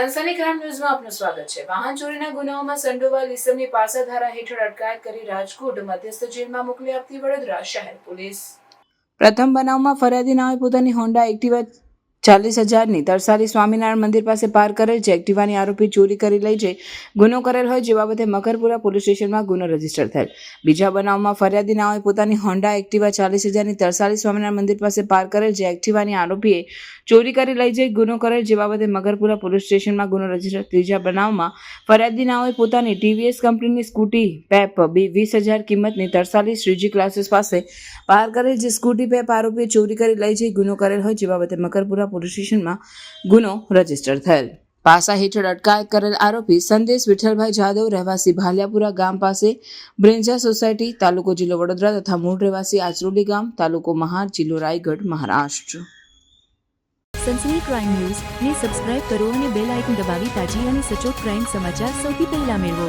સનસની crime ન્યૂઝમાં આપનું સ્વાગત છે. વાહન ચોરીના ગુનાઓમાં સંડોવાલ ઇસમની પાસા ધારા હેઠળ અટકાયત કરી રાજકોટ મધ્યસ્થ જેલમાં મોકલી આપતી વડોદરા શહેર પોલીસ. પ્રથમ બનાવમાં ફરિયાદી નામે પોતાની હોન્ડા એક્ટિવા ચાલીસ હજારની તરસારી સ્વામિનારાયણ મંદિર પાસે પાર કરેલ છે. એક્ટિવાની આરોપી ચોરી કરી લઈ જઈ ગુનો કરેલ હોય જે બાબતે મકરપુરા પોલીસ સ્ટેશનમાં ગુનો રજિસ્ટર થયેલ. બીજા બનાવમાં ફરિયાદી નાઓએ પોતાની હોન્ડા એક્ટિવા ચાલીસ હજારની તરસાલી સ્વામિનારાયણ મંદિર પાસે પાર કરેલ જે એક્ટિવાની આરોપીએ ચોરી કરી લઈ જઈ ગુનો કરેલ જે બાબતે મગરપુરા પોલીસ સ્ટેશનમાં ગુનો રજિસ્ટર. ત્રીજા બનાવમાં ફરિયાદી નાઓએ પોતાની ટીવીએસ કંપનીની સ્કૂટી પેપ બી વીસ હજાર કિંમતની તરસાલી શ્રીજી ક્લાસીસ પાસે પાર કરેલ જે સ્કૂટી પેપ આરોપીએ ચોરી કરી લઈ જઈ ગુનો કરેલ હોય જે બાબતે મકરપુરા પોલીસ સ્ટેશનમાં ગુનો રજિસ્ટર થયેલ. પાસા હેઠળ અટકાયત કરેલ આરોપી સંદેશ વિઠ્ઠલભાઈ જાદવ, રહેવાસી ભાલિયાપુરા ગામ પાસે બ્રેન્જા સોસાયટી, તાલુકો જિલ્લો વડોદરા તથા મૂળ રહેવાસી આચરોલી ગામ, તાલુકો મહાર, જિલ્લો Raigad, Maharashtra. Sansani crime news. ને સબસ્ક્રાઇબ કરો અને બેલ આઇકન દબાવી તાજી અને સચોટ ક્રાઇમ સમાચાર સૌથી પહેલા મેળવો.